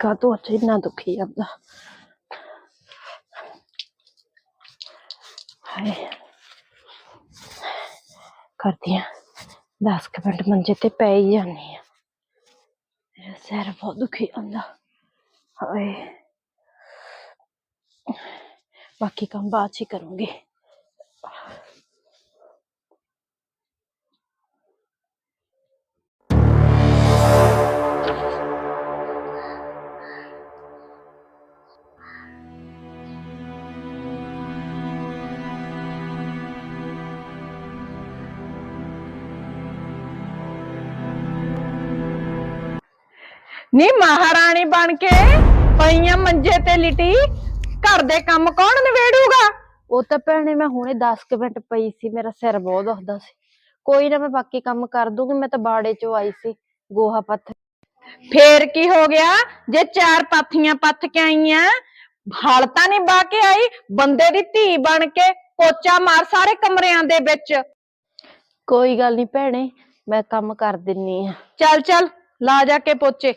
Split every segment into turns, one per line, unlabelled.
ਮੇਰਾ ਸਿਰ ਪਤਾ ਨਹੀਂ ਕਾਹਤੋਂ ਅੱਜ ਇੰਨਾ ਦੁਖੀ ਜਾਂਦਾ ਹਾਏ ਕਰਦੀ ਆ 10 ਕੁ ਮਿੰਟ ਮੰਜੇ ਤੇ ਪੈ ਹੀ ਜਾਂਦੀ ਆ ਮੇਰਾ ਸਿਰ ਬਹੁਤ ਦੁਖੀ ਜਾਂਦਾ ਹਾਏ ਬਾਕੀ ਕੰਮ
ਨੀ ਮਹਾਰਾਣੀ ਬਣ ਕੇ ਪਈਆਂ ਮੰਜੇ ਤੇ ਲਿਟੀ ਘਰ ਦੇ ਕੰਮ ਕੌਣ ਨਿਬੇੜੂਗਾ?
ਉਹ ਤਾਂ ਭੈਣੇ ਮੈਂ ਹੁਣੇ 10 ਕੁ ਮਿੰਟ ਪਈ ਸੀ ਮੇਰਾ ਸਿਰ ਬਹੁਤ ਦੁਖਦਾ ਸੀ। ਕੋਈ ਨਾ ਮੈਂ ਬਾਕੀ ਕੰਮ ਕਰ ਦੂੰਗੀ ਮੈਂ ਤਾਂ ਬਾੜੇ ਚੋਂ ਆਈ ਸੀ ਗੋਹਾ ਪੱਥ।
ਫੇਰ ਕੀ ਹੋ ਗਿਆ? ਜੇ ਚਾਰ ਪਾਥੀਆਂ ਪੱਥ ਕੇ ਆਈਆਂ ਹਲ ਤਾਂ ਨਹੀਂ ਬਾ ਕੇ ਆਈ ਬੰਦੇ ਦੀ ਧੀ ਬਣ ਕੇ ਪੋਚਾ ਮਾਰ ਸਾਰੇ ਕਮਰਿਆਂ ਦੇ ਵਿੱਚ।
ਕੋਈ ਗੱਲ ਨਹੀਂ ਭੈਣੇ ਮੈਂ ਕੰਮ ਕਰ ਦਿੰਨੀ ਆ।
ਚੱਲ ਚੱਲ ਲਾ ਜਾ ਕੇ ਪੋਚੇ।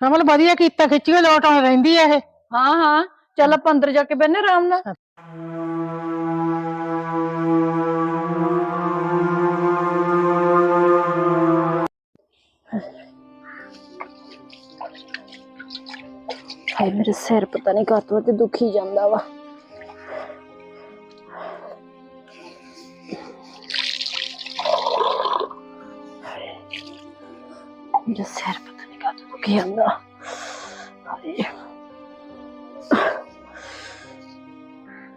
ਕਮਲ ਵਧੀਆ ਕੀਤਾ ਖਿੱਚੀਓ ਲੋਟ ਆਉਣ ਰਹਿੰਦੀ ਆ ਇਹ।
ਹਾਂ ਹਾਂ ਚੱਲ ਆਪਾਂ ਅੰਦਰ ਜਾ ਕੇ ਬੈਨੇ ਆਰਾਮ ਨਾਲ।
ਹਾਏ ਮੇਰਾ ਸਿਰ ਪਤਾ ਨਹੀਂ ਕਾਹਤੋਂ ਅੱਜ ਦੁਖੀ ਜਾਂਦਾ ਵਾ। ਮੇਰਾ ਸਿਰ ਪਤਾ ਜਾਂਦਾ ਹਾਏ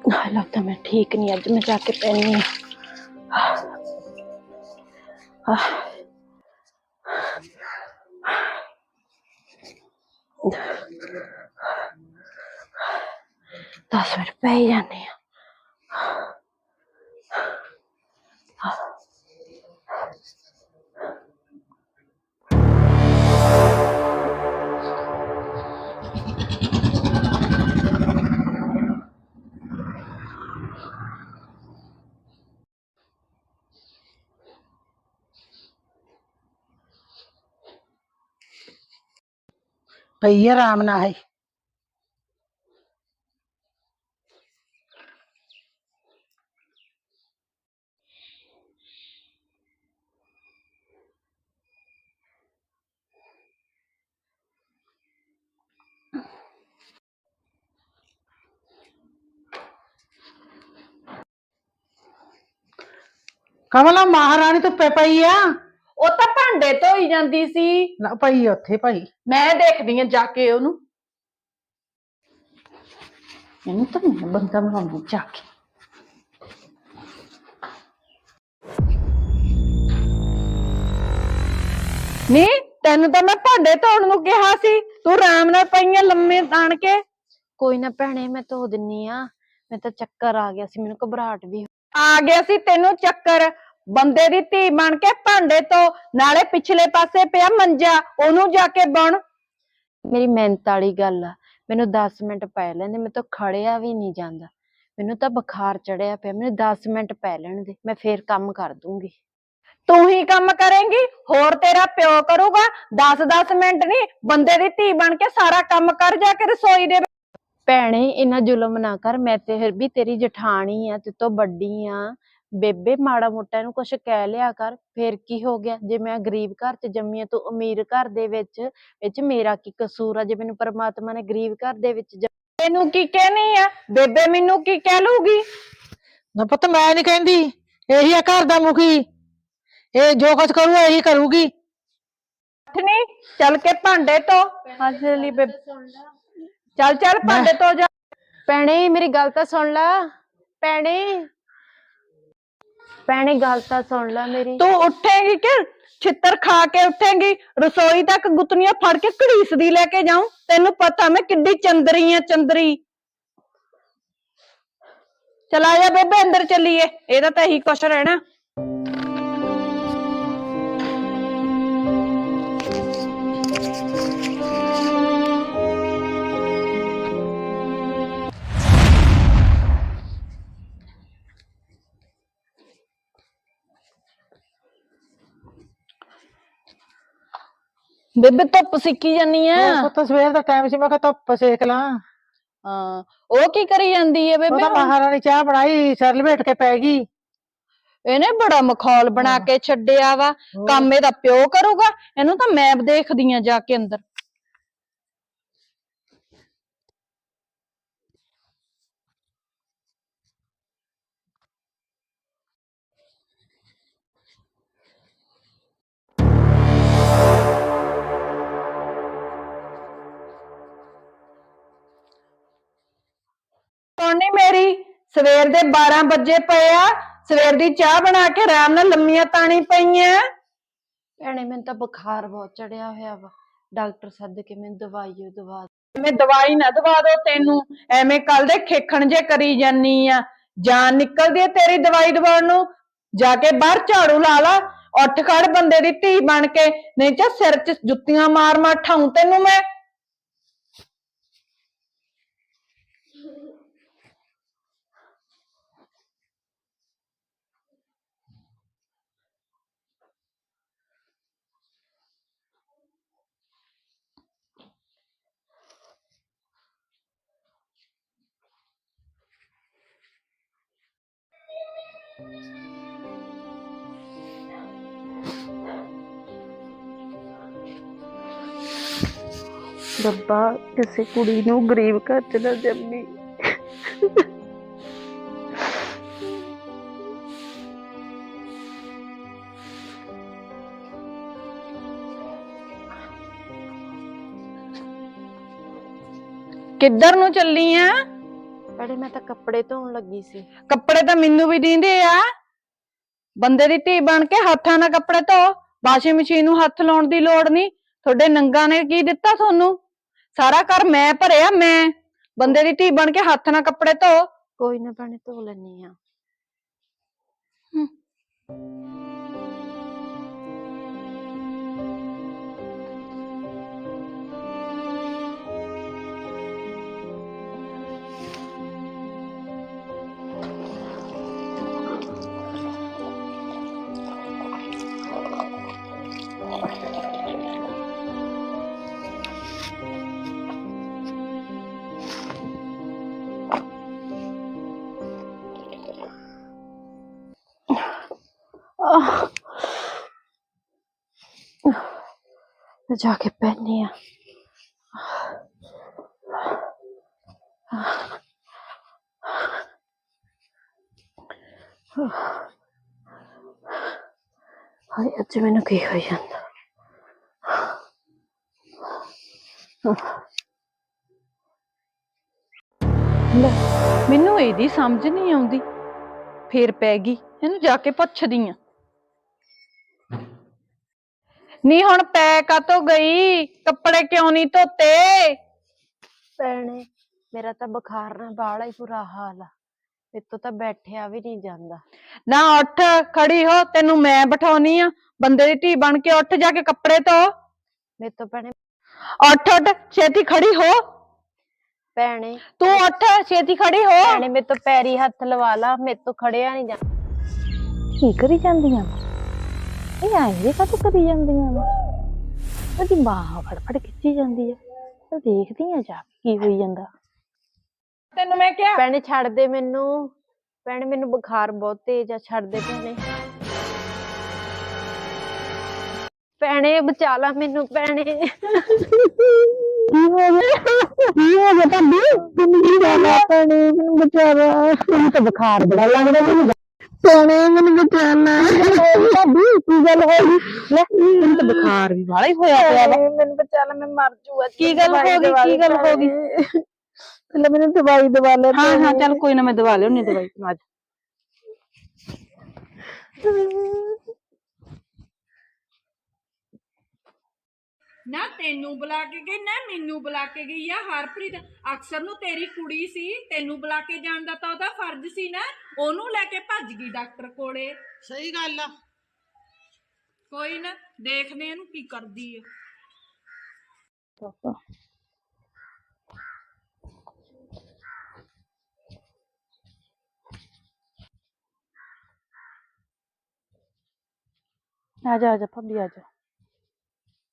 ਹਾਏ ਲੱਗਦਾ ਮੈਂ ਠੀਕ ਨਹੀਂ, ਅੱਜ ਮੈਂ ਜਾ ਕੇ ਪੈਣੀ ਆ ਦਸ ਮਿੰਟ ਪੈ ਹੀ ਜਾਂਦੇ ਆ।
ਪਈ ਆ ਆਰਾਮ ਨਾਲ ਹੈ ਕਮਲ ਆ ਮਹਾਰਾਣੀ ਧੁੱਪੇ ਪਈ ਆ?
ਉਹ ਤਾਂ ਭਾਂਡੇ ਧੋਈ ਜਾਂਦੀ ਸੀ।
ਨਾ ਪਈ ਆ ਉੱਥੇ ਭਾਈ।
ਮੈਂ ਦੇਖਦੀ ਆ ਜਾ ਕੇ ਉਹਨੂੰ।
ਇਹਨੂੰ ਤਾਂ ਮੈਂ ਬੰਦਾ ਬਣਾਉਂਦੀ ਜਾ ਕੇ।
ਨੀ ਤੈਨੂੰ ਤਾਂ ਮੈਂ ਭਾਂਡੇ ਧੋਣ ਨੂੰ ਕਿਹਾ ਸੀ। ਤੂੰ ਆਰਾਮ ਨਾਲ ਪਈਆਂ ਲੰਮੇ ਤਾਣ ਕੇ।
ਕੋਈ ਨਾ ਭੈਣੇ ਮੈਂ ਧੋ ਦਿੰਨੀ ਆ। ਮੈਂ ਤਾਂ ਚੱਕਰ ਆ ਗਿਆ ਸੀ ਮੈਨੂੰ ਘਬਰਾਹਟ ਵੀ
ਆ ਗਿਆ ਸੀ ਤੈਨੂੰ ਚੱਕਰ। ਬੰਦੇ ਦੀ ਧੀ ਬਣ ਕੇ ਭਾਂਡੇ ਤੋਂ ਨਾਲੇ ਪਿਛਲੇ ਪਾਸੇ ਪਿਆ ਮੰਜਾ ਉਹਨੂੰ ਜਾ ਕੇ ਬਣ।
ਮੇਰੀ ਮਿਹਨਤ ਵਾਲੀ ਗੱਲ ਆ ਮੈਨੂੰ 10 ਮਿੰਟ ਪੈ ਲੈਂਦੇ ਮੈਂ ਤਾਂ ਖੜਿਆ ਵੀ ਨਹੀਂ ਜਾਂਦਾ। ਮੈਨੂੰ ਤਾਂ ਬੁਖਾਰ ਚੜਿਆ ਪਿਆ ਮੈਨੂੰ 10 ਮਿੰਟ ਪੈ ਲੈਣ ਦੇ ਮੈਂ ਫੇਰ ਕੰਮ ਕਰ ਦੂੰਗੀ।
ਤੂੰ ਹੀ ਕੰਮ ਕਰੇਂਗੀ ਹੋਰ ਤੇਰਾ ਪਿਓ ਕਰੂਗਾ 10-10 ਮਿੰਟ ਨਹੀਂ ਬੰਦੇ ਦੀ ਧੀ ਬਣ ਕੇ ਸਾਰਾ ਕੰਮ ਕਰ ਜਾ ਕੇ ਰਸੋਈ ਦੇ।
ਭੈਣੇ ਇੰਨਾ ਜ਼ੁਲਮ ਨਾ ਕਰ ਮੈਂ ਤੇ ਫਿਰ ਵੀ ਤੇਰੀ ਜਠਾਣੀ ਆ ਤੇ ਤੋਂ ਵੱਡੀ ਆ। ਬੇਬੇ ਮਾੜਾ ਮੋਟਾ ਇਹਨੂੰ ਕੁਛ ਕਹਿ ਲਿਆ ਕਰ ਫੇਰ ਕੀ ਹੋ ਗਿਆ? ਜੇ ਮੈਂ ਗਰੀਬ ਘਰ ਚ ਜੰਮੀ ਆ ਤੂੰ ਅਮੀਰ ਘਰ ਦੇ ਵਿੱਚ ਵਿੱਚ ਮੇਰਾ ਕੀ ਕਸੂਰ ਆ? ਜੇ ਮੈਨੂੰ ਪਰਮਾਤਮਾ ਨੇ ਗਰੀਬ ਘਰ ਦੇ ਵਿੱਚ ਜ-
ਤੈਨੂੰ ਕੀ ਕਹਿਣੀ ਆ? ਬੇਬੇ ਮੈਨੂੰ ਕੀ ਕਹਿ ਲੂਗੀ
ਨਾ ਪੁੱਤ ਮੈਂ ਨਹੀਂ ਕਹਿੰਦੀ ਇਹੀ ਆ ਘਰ ਦਾ ਮੁਖੀ। ਇਹ ਜੋ ਕੁਝ ਕਰੂ ਇਹੀ ਕਰੂਗੀ।
ਨਹੀਂ ਚੱਲ ਕੇ ਭਾਂਡੇ ਤੋਂ
ਅੱਜ ਲਈ ਬੇਬੇ
ਚੱਲ ਚੱਲ ਭਾਂਡੇ ਤੋਂ ਜਾ।
ਭੈਣੇ ਮੇਰੀ ਗੱਲ ਤਾਂ ਸੁਣ ਲੈ। ਭੈਣੇ ਭੈਣੇ, ਗੱਲ ਤਾਂ ਸੁਣ ਲੈ ਮੇਰੀ।
ਤੂੰ ਉੱਠੇਂਗੀ ਕਿ ਛਿੱਤਰ ਖਾ ਕੇ ਉੱਠੇਂਗੀ? ਰਸੋਈ ਤੱਕ ਗੁੱਤਨੀਆਂ ਫੜ ਕੇ ਘੜੀਸਦੀ ਲੈ ਕੇ ਜਾਉਂ ਤੈਨੂੰ ਪਤਾ ਮੈਂ ਕਿੱਡੀ ਚੰਦਰੀ ਆ, ਚੰਦਰੀ। ਚਲਾ ਜਾ ਬੇਬੇ, ਅੰਦਰ ਚੱਲੀਏ। ਇਹਦਾ ਤਾਂ ਇਹੀ ਕੁਛ ਰਹਿਣਾ। ਬੇਬੇ ਧੁੱਪ ਸਿੱਕੀ ਜਾਨੀ ਆ
ਹੋਰ ਪੁੱਤ ਸਵੇਰ ਦਾ ਟਾਈਮ ਸੀ ਮੈਂ ਕਿਹਾ ਧੁੱਪ ਸੇਕ ਲਾਂ
ਹਾਂ ਉਹ ਕੀ ਕਰੀ ਜਾਂਦੀ
ਉਹ
ਬੇਬੇ
ਤਾਂ
ਹੁਣ?
ਮਹਾਰਾਣੀ ਚਾਹ ਬਣਾਈ ਸਿਰ ਲਪੇਟ ਕੇ ਪੈ ਗਈ
ਇਹਨੇ ਬੜਾ ਮਖੌਲ ਬਣਾ
ਹਾਂ।
ਕੇ ਛੱਡਿਆ ਵਾ। ਕੰਮ ਇਹਦਾ ਪਿਓ ਕਰੂਗਾ ਇਹਨੂੰ ਤਾਂ ਮੈਂ ਦੇਖਦੀ ਆ ਜਾ ਕੇ ਅੰਦਰ ਸੋਨੀ ਮੇਰੀ। ਸਵੇਰ ਦੇ 12 ਵਜੇ ਪਏ ਆ। ਸਵੇਰ ਦੀ ਚਾਹ ਬਣਾ ਕੇ ਆਰਾਮ ਨਾਲ ਲੰਮੀਆਂ ਤਾਣੀ ਪਈਆਂ।
ਭੈਣੇ ਮੈਨੂੰ ਤਾਂ ਬੁਖਾਰ ਬਹੁਤ ਚੜਿਆ ਹੋਇਆ ਵਾ। ਡਾਕਟਰ ਸੱਦ ਕੇ ਮੈਨੂੰ ਦਵਾਈ ਓ ਦਵਾ
ਐਵੇਂ ਦਵਾਈ ਨਾ ਦਵਾ ਦੋ ਤੈਨੂੰ। ਐਵੇਂ ਕੱਲ ਦੇ ਖੇਖਣ ਜੇ ਕਰੀ ਜਾਨੀ ਆ। ਜਾਨ ਨਿਕਲਦੀ ਐ ਤੇਰੀ ਦਵਾਈ ਦਵਾਉਣ ਨੂੰ। ਜਾ ਕੇ ਬਾਹਰ ਝਾੜੂ ਲਾ ਲਾ। ਉੱਠ ਖੜ ਬੰਦੇ ਦੀ ਧੀ ਬਣ ਕੇ। ਨਹੀਂ ਤਾਂ ਸਿਰ 'ਚ ਜੁੱਤੀਆਂ ਮਾਰ ਮਾਰ ਠਾਉਂ ਤੈਨੂੰ ਮੈਂ।
ਰੱਬਾ ਕਿਸੇ ਕੁੜੀ ਨੂੰ ਗਰੀਬ ਘਰ ਚ ਨਾ ਜੰਮੀ।
ਕਿੱਧਰ ਨੂੰ ਚੱਲੀ ਆ?
ਭੈਣੇ ਮੈਂ ਤਾਂ ਕੱਪੜੇ ਧੋਣ ਲੱਗੀ ਸੀ।
ਕੱਪੜੇ ਤਾਂ ਮੈਨੂੰ ਵੀ ਦਿੰਦੇ ਆ। ਬੰਦੇ ਦੀ ਧੀ ਬਣ ਕੇ ਹੱਥਾਂ ਨਾਲ ਕੱਪੜੇ ਧੋ। ਵਾਸ਼ਿੰਗ ਮਸ਼ੀਨ ਨੂੰ ਹੱਥ ਲਾਉਣ ਦੀ ਲੋੜ ਨਹੀਂ। ਤੁਹਾਡੇ ਨੰਗਾ ਨੇ ਕੀ ਦਿੱਤਾ ਤੁਹਾਨੂੰ? ਸਾਰਾ ਘਰ ਮੈਂ ਭਰਿਆ ਮੈਂ ਬੰਦੇ ਦੀ ਧੀ ਬਣ ਕੇ ਹੱਥ ਨਾਲ ਕੱਪੜੇ ਧੋ
ਕੋਈ ਨਾ ਭੈਣੇ ਧੋ ਲੈਣੀ ਆ। ਮੈਂ ਜਾ ਕੇ ਪੈਣੀ ਆ। ਹਾਏ, ਅੱਜ ਮੈਨੂੰ ਕੀ ਹੋ ਜਾਂਦਾ?
ਲੈ, ਮੈਨੂੰ ਇਹਦੀ ਸਮਝ ਨਹੀਂ ਆਉਂਦੀ। ਫੇਰ ਪੈ ਗਈ, ਇਹਨੂੰ ਜਾ ਕੇ ਪੁੱਛਦੀ ਆ। ਨੀ ਹੁਣ ਪੈ ਕਾਤੋਂ ਗਈ? ਕੱਪੜੇ ਕਿਉਂ ਨਹੀਂ ਧੋਤੇ?
ਭੈਣੇ ਮੇਰਾ ਤਾਂ ਬੁਖਾਰ ਨਾਲ ਬਾਹਲਾ ਹੀ ਬੁਰਾ ਹਾਲ ਆ। ਮੇਤੋਂ ਤਾਂ ਬੈਠਿਆ ਵੀ ਨਹੀਂ ਜਾਂਦਾ।
ਨਾ ਉੱਠ ਖੜੀ ਹੋ ਤੈਨੂੰ ਮੈਂ ਬਿਠਾਉਣੀ ਆ। ਬੰਦੇ ਦੀ ਧੀ ਬਣ ਕੇ ਉੱਠ ਜਾ ਕੇ ਕੱਪੜੇ ਧੋ।
ਮੇਤੋਂ ਭੈਣੇ
ਉੱਠ ਉੱਠ ਛੇਤੀ ਖੜੀ ਹੋ।
ਭੈਣੇ
ਤੂੰ ਉੱਠ ਛੇਤੀ ਖੜੀ ਹੋ।
ਭੈਣੇ ਮੇਤੋਂ ਪੈਰੀ ਹੱਥ ਲਵਾ ਲਾ ਮੇਤੋਂ ਖੜਿਆ ਨਹੀਂ ਜਾਂਦਾ
ਕੀ ਕਰੀ ਜਾਂਦੀਆਂ? ਇਹ ਆਏ ਕਾਹਤੋਂ ਕਰੀ ਜਾਂਦੀਆਂ ਵਾ ਉਹਦੀ ਬਾਹ ਫੜ ਫੜ ਖਿੱਚੀ ਜਾਂਦੀ ਆ। ਤਾਂ ਦੇਖਦੀ ਆ ਜਾ ਕੇ ਕੀ ਹੋਈ ਜਾਂਦਾ।
ਤੈਨੂੰ ਮੈਂ ਕਿਹਾ
ਭੈਣੇ ਛੱਡ ਦੇ ਮੈਨੂੰ। ਭੈਣੇ ਮੈਨੂੰ ਬੁਖਾਰ ਬਹੁਤ ਤੇਜ਼ ਆ ਛੱਡ ਦੇ ਭੈਣੇ। ਭੈਣੇ ਬਚਾ ਲਾ ਮੈਨੂੰ ਭੈਣੇ।
ਕੀ ਹੋ ਗਿਆ? ਕੀ ਹੋ ਗਿਆ ਭਾਬੀ? ਤੈਨੂੰ ਕੀ ਗੱਲ ਆ ਭੈਣੇ ਮੈਨੂੰ ਬਚਾ ਲਾ। ਮੈਨੂੰ ਤਾਂ ਬੁਖਾਰ ਬੜਾ ਲੱਗਦਾ ਮੈਨੂੰ। ਭੈਣੇ ਮੈਨੂੰ ਬਚਾ ਲਾ ਭਾਬੀ ਕੀ ਗੱਲ ਹੋ ਗਈ? ਲੈ ਮੈਨੂੰ ਤਾਂ ਬੁਖਾਰ ਵੀ ਵਾਲਾ ਹੀ ਹੋਇਆ ਪਿਆ ਵਾ।
ਮੈਨੂੰ ਬਚਾ ਲਾ ਮੈਂ ਮਰ ਜੂਗਾ।
ਕੀ ਗੱਲ ਹੋ ਗਈ? ਕੀ ਗੱਲ ਹੋ ਗਈ?
ਪਹਿਲਾਂ ਮੈਨੂੰ ਦਵਾਈ ਦਵਾ ਲੈ
ਹਾਂ ਹਾਂ ਚੱਲ ਕੋਈ ਨਾ ਮੈਂ ਦਵਾ ਲਿਆਉਣੀ ਦਵਾਈ। ਤੈਨੂੰ ਅੱਜ
ਨਾ ਤੈਨੂੰ ਬੁਲਾ ਕੇ ਗਈ ਨਾ ਮੈਨੂੰ ਬੁਲਾ ਕੇ ਗਈ ਆ ਹਰਪ੍ਰੀਤ। ਅਕਸਰ ਨੂੰ ਤੇਰੀ ਕੁੜੀ ਸੀ ਤੈਨੂੰ ਬੁਲਾ ਕੇ ਜਾਣ ਦਾ ਤਾਂ ਉਹਦਾ ਫਰਜ਼ ਸੀ ਨਾ। ਉਹਨੂੰ ਲੈ ਕੇ ਭੱਜ ਗਈ ਡਾਕਟਰ ਕੋਲੇ।
ਸਹੀ ਗੱਲ ਆ।
ਕੋਈ ਨਾ ਦੇਖਦੇ ਇਹਨੂੰ ਕੀ ਕਰਦੀ ਆ।
ਆ ਜਾ ਆ ਜਾ ਭਾਬੀ ਆ ਜਾ।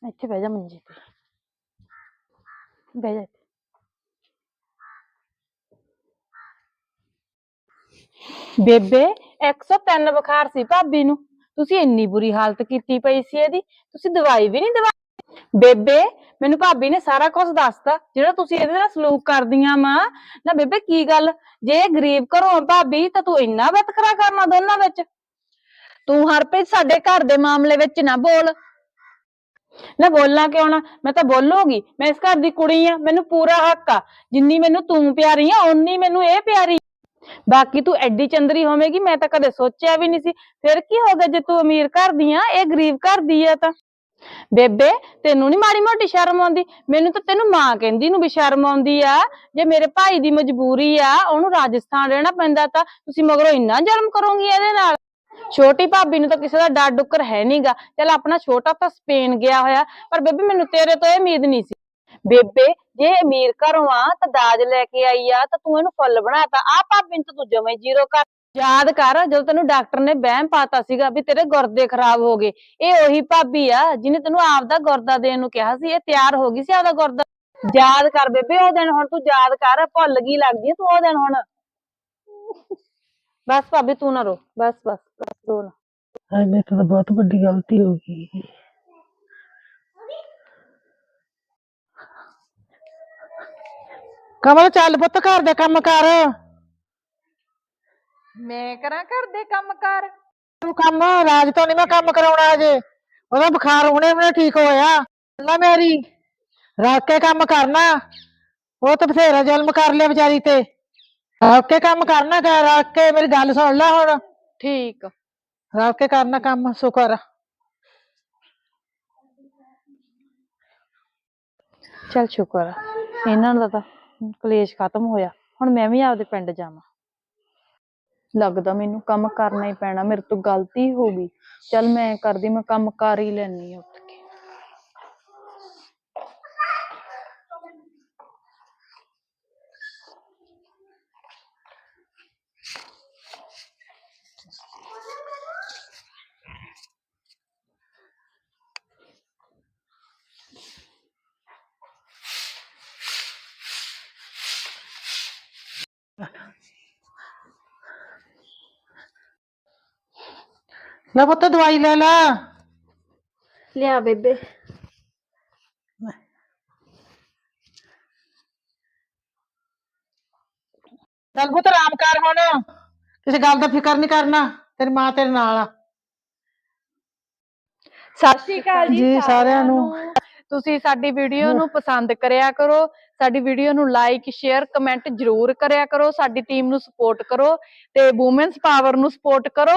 ਇੱਥੇ ਬਹਿ ਜਾ ਮੰਜੇ ਤੇ ਬਹਿ ਜਾ ਬੇਬੇ 103 ਬੁਖਾਰ ਸੀ ਭਾਬੀ ਨੂੰ ਤੁਸੀਂ ਇੰਨੀ ਬੁਰੀ ਹਾਲਤ ਕੀਤੀ ਪਈ ਸੀ ਇਹਦੀ ਤੁਸੀਂ ਦਵਾਈ ਵੀ ਨਹੀਂ ਦਵਾ ਬੇਬੇ ਮੈਨੂੰ ਭਾਬੀ ਨੇ ਸਾਰਾ ਕੁਝ ਦੱਸਤਾ ਜਿਹੜਾ ਤੁਸੀਂ ਇਹਦੇ ਨਾਲ ਸਲੂਕ ਕਰਦੀਆਂ ਮਾਂ ਨਾ ਬੇਬੇ ਕੀ ਗੱਲ ਜੇ ਗਰੀਬ ਘਰੋਂ ਭਾਬੀ ਤਾਂ ਤੂੰ ਇੰਨਾ ਵਿਤਕਰਾ ਕਰਨਾ ਦੋਨਾਂ ਵਿੱਚ
ਤੂੰ ਹਰਪ੍ਰੀਤ ਸਾਡੇ ਘਰ ਦੇ ਮਾਮਲੇ ਵਿੱਚ ਨਾ ਬੋਲ
ਨਾ ਬੋਲਣਾ ਕਿਉਂ ਨਾ? ਮੈਂ ਤਾਂ ਬੋਲੂਗੀ। ਮੈਂ ਇਸ ਘਰ ਦੀ ਕੁੜੀ ਆ, ਮੈਨੂੰ ਪੂਰਾ ਹੱਕ ਆ। ਜਿੰਨੀ ਮੈਨੂੰ ਤੂੰ ਪਿਆਰੀ ਆ, ਓਨੀ ਮੈਨੂੰ ਇਹ ਪਿਆਰੀ ਬਾਕੀ ਤੂੰ ਐਡੀ ਚੰਦਰੀ ਹੋਵੇਂਗੀ, ਮੈਂ ਤਾਂ ਕਦੇ ਸੋਚਿਆ ਵੀ ਨਹੀਂ ਸੀ। ਫਿਰ ਕੀ ਹੋ ਗਿਆ ਜੇ ਤੂੰ ਅਮੀਰ ਘਰ ਦੀ ਆ, ਇਹ ਗਰੀਬ ਘਰ ਦੀ ਆ ਤਾਂ? ਬੇਬੇ, ਤੈਨੂੰ ਨਹੀਂ ਮਾੜੀ ਮੋਟੀ ਸ਼ਰਮ ਆਉਂਦੀ? ਮੈਨੂੰ ਤਾਂ ਤੈਨੂੰ ਮਾਂ ਕਹਿੰਦੀ ਨੂੰ ਵੀ ਸ਼ਰਮ ਆਉਂਦੀ ਆ। ਜੇ ਮੇਰੇ ਭਾਈ ਦੀ ਮਜਬੂਰੀ ਆ, ਉਹਨੂੰ ਰਾਜਸਥਾਨ ਰਹਿਣਾ ਪੈਂਦਾ ਤਾਂ ਤੁਸੀਂ ਮਗਰੋਂ ਇੰਨਾ ਜ਼ੁਲਮ ਕਰੋਗੀ ਇਹਦੇ ਨਾਲ? ਛੋਟੀ ਭਾਬੀ ਨੂੰ ਤਾਂ ਕਿਸੇ ਦਾ ਡਰ ਡੁੱਕਰ ਹੈ ਨਹੀਂਗਾ ਚਲ ਆਪਣਾ ਛੋਟਾ ਤਾਂ ਸਪੇਨ ਗਿਆ ਹੋਇਆ, ਪਰ ਬੇਬੇ ਮੈਨੂੰ ਤੇਰੇ ਤੋਂ ਇਹ ਉਮੀਦ ਨਹੀਂ ਸੀ। ਬੇਬੇ, ਜੇ ਅਮੀਰ ਘਰੋਂ ਆ, ਤਾਂ ਦਾਜ ਲੈ ਕੇ ਆਈ ਆ, ਤਾਂ ਤੂੰ ਇਹਨੂੰ ਫੁੱਲ ਬਣਾਤਾ ਆ ਭਾਬੀ ਨੂੰ ਤਾਂ ਤੂੰ ਜਮੇ ਜ਼ੀਰੋ ਕਰ। ਯਾਦ ਕਰ, ਜਦੋਂ ਤੈਨੂੰ ਡਾਕਟਰ ਨੇ ਵਹਿਮ ਪਾਤਾ ਸੀਗਾ ਵੀ ਤੇਰੇ ਗੁਰਦੇ ਖਰਾਬ ਹੋ ਗਏ, ਇਹ ਉਹੀ ਭਾਬੀ ਆ ਜਿਹਨੇ ਤੈਨੂੰ ਆਪਦਾ ਗੁਰਦਾ ਦੇਣ ਨੂੰ ਕਿਹਾ ਸੀ, ਇਹ ਤਿਆਰ ਹੋ ਗਈ ਸੀ ਆਪਦਾ ਗੁਰਦਾ। ਯਾਦ ਕਰ ਬੇਬੇ, ਉਹ ਦਿਨ ਹੁਣ ਤੂੰ ਯਾਦ ਕਰ, ਭੁੱਲ ਗਈ ਲੱਗਦੀ ਤੂੰ ਉਹ ਦਿਨ ਹੁਣ। ਬਸ ਭਾਬੀ ਤੂੰ ਨਾ ਰੋ ਬਸ ਬਸ ਬਸ ਰੋ ਨਾ
ਹਾਏ ਮੇਰੇ ਤੋਂ ਤਾਂ ਬਹੁਤ ਵੱਡੀ ਗਲਤੀ ਹੋ ਗਈ ਕਮਲ ਚੱਲ ਪੁੱਤ ਘਰ ਦੇ ਕੰਮ ਕਰ
ਮੈਂ ਕਰਾਂ ਘਰ ਦੇ ਕੰਮ ਕਾਰ
ਤੂੰ ਕੰਮ ਰਾਜ ਤੋਂ ਨਹੀਂ ਮੈਂ ਕੰਮ ਕਰਾਉਣਾ ਅਜੇ ਉਹਦਾ ਬੁਖਾਰ ਹੁਣੇ ਹੁਣੇ ਠੀਕ ਹੋਇਆ ਨਾ ਮੇਰੀ ਰੱਖ ਕੇ ਕੰਮ ਕਰਨਾ ਉਹ ਤਾਂ ਬਥੇਰਾ ਜ਼ੁਲਮ ਕਰ ਲਿਆ ਵਿਚਾਰੀ ਤੇ ਰੱਖ ਕੇ ਕੰਮ ਕਰਨਾ ਕਰ ਰੱਖ ਕੇ ਮੇਰੀ ਗੱਲ ਸੁਣ ਲੈ ਹੁਣ।
ਠੀਕ।
ਰੱਖ ਕੇ ਕਰਨਾ ਕੰਮ ਸ਼ੁਕਰ ਆ।
ਚਲ ਸ਼ੁਕਰ ਆ ਇਹਨਾਂ ਦਾ ਤਾਂ ਕਲੇਸ਼ ਖਤਮ ਹੋਇਆ। ਹੁਣ ਮੈਂ ਵੀ ਆਪਦੇ ਪਿੰਡ ਜਾਵਾਂ। ਲੱਗਦਾ ਮੈਨੂੰ ਕੰਮ ਕਰਨਾ ਹੀ ਪੈਣਾ ਮੇਰੇ ਤੋਂ ਗਲਤੀ ਹੋ ਗਈ। ਚਲ ਮੈਂ ਕਰਦੀ ਮੈਂ ਕੰਮ ਕਰ ਹੀ ਲੈਣੀ ਉੱਠ ਕੇ
ਲੈ ਪੁੱਤ ਦਵਾਈ ਲੈ ਲੈ।
ਲਿਆ ਬੇਬੇ।
ਚੱਲ ਪੁੱਤ ਆਰਾਮ ਕਰ ਹੁਣ। ਕਿਸੇ ਗੱਲ ਦਾ ਫਿਕਰ ਨਹੀਂ ਕਰਨਾ ਤੇਰੀ ਮਾਂ ਤੇਰੇ ਨਾਲ ਆ।
ਸਤਿ ਸ਼੍ਰੀ ਅਕਾਲ
ਜੀ ਸਾਰਿਆਂ ਨੂੰ।
ਤੁਸੀਂ ਸਾਡੀ ਵੀਡੀਓ ਨੂੰ ਪਸੰਦ ਕਰਿਆ ਕਰੋ ਸਾਡੀ ਵੀਡੀਓ ਨੂੰ ਲਾਈਕ ਸ਼ੇਅਰ ਕਮੈਂਟ ਜਰੂਰ ਕਰਿਆ ਕਰੋ ਸਾਡੀ ਟੀਮ ਨੂੰ ਸਪੋਰਟ ਕਰੋ ਤੇ ਔਮਨਸ ਪਾਵਰ ਨੂੰ ਸਪੋਰਟ ਕਰੋ।